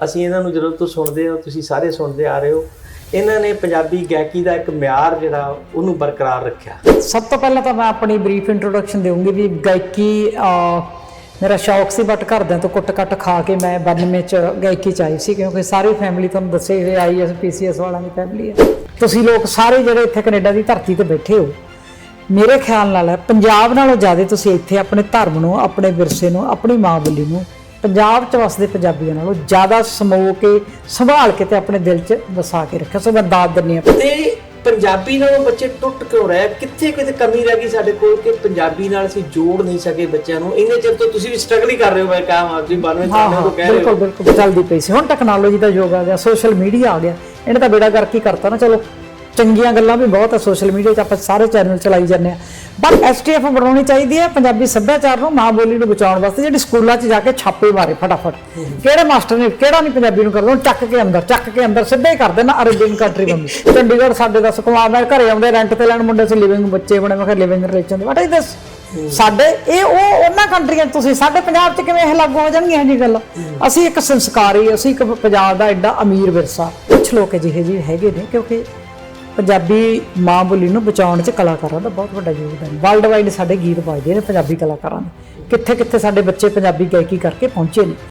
ਅਸੀਂ ਇਹਨਾਂ ਨੂੰ ਜਦੋਂ ਤੋਂ ਸੁਣਦੇ ਹੋ, ਤੁਸੀਂ ਸਾਰੇ ਸੁਣਦੇ ਆ ਰਹੇ ਹੋ, ਇਹਨਾਂ ਨੇ ਪੰਜਾਬੀ ਗਾਇਕੀ ਦਾ ਇੱਕ ਮਿਆਰ ਜਿਹੜਾ, ਉਹਨੂੰ ਬਰਕਰਾਰ ਰੱਖਿਆ। ਸਭ ਤੋਂ ਪਹਿਲਾਂ ਤਾਂ ਮੈਂ ਆਪਣੀ ਬਰੀਫ ਇੰਟਰੋਡਕਸ਼ਨ ਦੇਵਾਂਗੀ ਵੀ ਗਾਇਕੀ ਮੇਰਾ ਸ਼ੌਕ ਸੀ ਬਟ ਘਰਦਿਆਂ ਤੋਂ ਕੁੱਟ-ਕੱਟ ਖਾ ਕੇ ਮੈਂ 92 ਚ ਗਾਇਕੀ ਚ ਆਈ ਸੀ, ਕਿਉਂਕਿ ਸਾਰੀ ਫੈਮਿਲੀ ਤੁਹਾਨੂੰ ਦੱਸੇ ਹੋਏ ਆਈਐਸ ਪੀਸੀਐਸ ਵਾਲਿਆਂ ਦੀ ਫੈਮਿਲੀ ਹੈ। ਤੁਸੀਂ ਲੋਕ ਸਾਰੇ ਜਿਹੜੇ ਇੱਥੇ ਕੈਨੇਡਾ ਦੀ ਧਰਤੀ ਤੇ ਬੈਠੇ ਹੋ, ਮੇਰੇ ਖਿਆਲ ਨਾਲ ਪੰਜਾਬ ਨਾਲੋਂ ਜ਼ਿਆਦਾ ਤੁਸੀਂ ਇੱਥੇ ਆਪਣੇ ਧਰਮ ਨੂੰ, ਆਪਣੇ ਵਿਰਸੇ ਨੂੰ, ਆਪਣੀ ਮਾਂ ਬੋਲੀ ਨੂੰ ਪੰਜਾਬ ਚ ਵਸਦੇ ਪੰਜਾਬੀਆਂ ਨਾਲੋਂ ਜ਼ਿਆਦਾ ਸਮੋ ਕੇ ਸੰਭਾਲ ਕੇ ਤੇ ਆਪਣੇ ਦਿਲ ਚ ਵਸਾ ਕੇ ਰੱਖਿਆ। ਸੋ ਮੈਂ ਦਾਦ ਦਿੰਨੀ ਹਾਂ ਤੇ ਪੰਜਾਬੀ ਨਾਲੋਂ ਬੱਚੇ ਟੁੱਟ ਕਿਉਂ ਰਹੇ? ਕਿੱਥੇ ਕਿਤੇ ਕਮੀ ਰਹਿ ਗਈ ਸਾਡੇ ਕੋਲ ਕਿ ਪੰਜਾਬੀ ਨਾਲ ਅਸੀਂ ਜੋੜ ਨਹੀਂ ਸਕੇ ਬੱਚਿਆਂ ਨੂੰ? ਇੰਨੇ ਚਿਰ ਤੋਂ ਤੁਸੀਂ ਵੀ ਸਟਰਗਲ ਹੀ ਕਰ ਰਹੇ ਹੋ ਮੈਂ ਕਹਾਂ ਆਪ ਜੀ 92 ਹਾਂ ਸਾਲਾਂ ਤੋਂ ਕਹਿ ਰਹੇ ਬਿਲਕੁਲ ਹੋ ਬਿਲਕੁਲ ਚੱਲਦੀ ਪਈ ਸੀ। ਹੁਣ ਟੈਕਨੋਲੋਜੀ ਦਾ ਯੁੱਗ ਆ ਗਿਆ ਸੋਸ਼ਲ ਮੀਡੀਆ ਆ ਗਿਆ। ਇਹਨੇ ਤਾਂ ਬੇੜਾ ਕਰਕੇ ਕਰਤਾ ਨਾ ਚਲੋ। ਚੰਗੀਆਂ ਗੱਲਾਂ ਵੀ ਬਹੁਤ ਆ ਸੋਸ਼ਲ ਮੀਡੀਆ 'ਚ, ਆਪਾਂ ਸਾਰੇ ਚੈਨਲ ਚਲਾਈ ਜਾਂਦੇ ਆ। ਪਰ ਐਸਟੀਐਫ ਬਣਾਉਣੀ ਚਾਹੀਦੀ ਹੈ, ਪੰਜਾਬੀ ਸੱਭਿਆਚਾਰ ਨੂੰ ਮਾਂ ਬੋਲੀ ਨੂੰ ਬਚਾਉਣ ਵਾਸਤੇ ਜਿਹੜੀ ਸਕੂਲਾਂ 'ਚ ਜਾ ਕੇ ਛਾਪੇ ਮਾਰੇ ਫਟਾਫਟ। ਕਿਹੜੇ ਮਾਸਟਰ ਨੇ, ਕਿਹੜਾ ਨਹੀਂ ਪੰਜਾਬੀ ਨੂੰ ਕਰਦਾ ਚੱਕ ਕੇ ਅੰਦਰ, ਚੱਕ ਕੇ ਅੰਦਰ ਸਿੱਧੇ ਹੀ ਕਰ ਦੇਣਾ ਅਰਬੀਨ ਕੰਟਰੀ ਬੰਦੀ ਚੰਡੀਗੜ੍ਹ ਸਾਡੇ ਦਾ ਸੁਕਮਾਰ ਨਾਲ ਘਰੇ ਆਉਂਦੇ ਰੈਂਟ ਤੇ ਲੈਣ ਮੁੰਡੇ ਸੀ ਲਿਵਿੰਗ ਬੱਚੇ ਬਣੇ, ਮੈਂ ਕਿਹਾ ਲਿਵਿੰਗ ਰਿਲੇਸ਼ਨ ਦੇ। ਵਾਟ ਇਜ਼ ਦਿਸ ਸਾਡੇ, ਇਹ ਉਹ ਉਹਨਾਂ ਕੰਟਰੀਆਂ ਤੁਸੀਂ, ਸਾਡੇ ਪੰਜਾਬ 'ਚ ਕਿਵੇਂ ਇਹ ਲਾਗੂ ਹੋ ਜਾਣਗੀਆਂ ਇਹ ਜੀ ਗੱਲ? ਅਸੀਂ ਇੱਕ ਸੰਸਕਾਰੀ, ਅਸੀਂ ਇੱਕ ਪੰਜਾਬ ਦਾ ਐਡਾ ਅਮੀਰ ਵਿਰਸਾ। ਕੁਝ ਲੋਕ ਅਜਿਹੇ ਜਿਹੇ ਹੈਗੇ ਨੇ, ਕਿਉਂਕਿ ਪੰਜਾਬੀ ਮਾਂ ਬੋਲੀ ਨੂੰ ਬਚਾਉਣ 'ਚ ਕਲਾਕਾਰਾਂ ਦਾ ਬਹੁਤ ਵੱਡਾ ਯੋਗਦਾਨ ਵਰਲਡ ਵਾਈਡ ਸਾਡੇ ਗੀਤ ਵੱਜਦੇ ਨੇ ਪੰਜਾਬੀ ਕਲਾਕਾਰਾਂ ਦੇ। ਕਿੱਥੇ ਕਿੱਥੇ ਸਾਡੇ ਬੱਚੇ ਪੰਜਾਬੀ ਗਾਇਕੀ ਕਰਕੇ ਪਹੁੰਚੇ ਨੇ।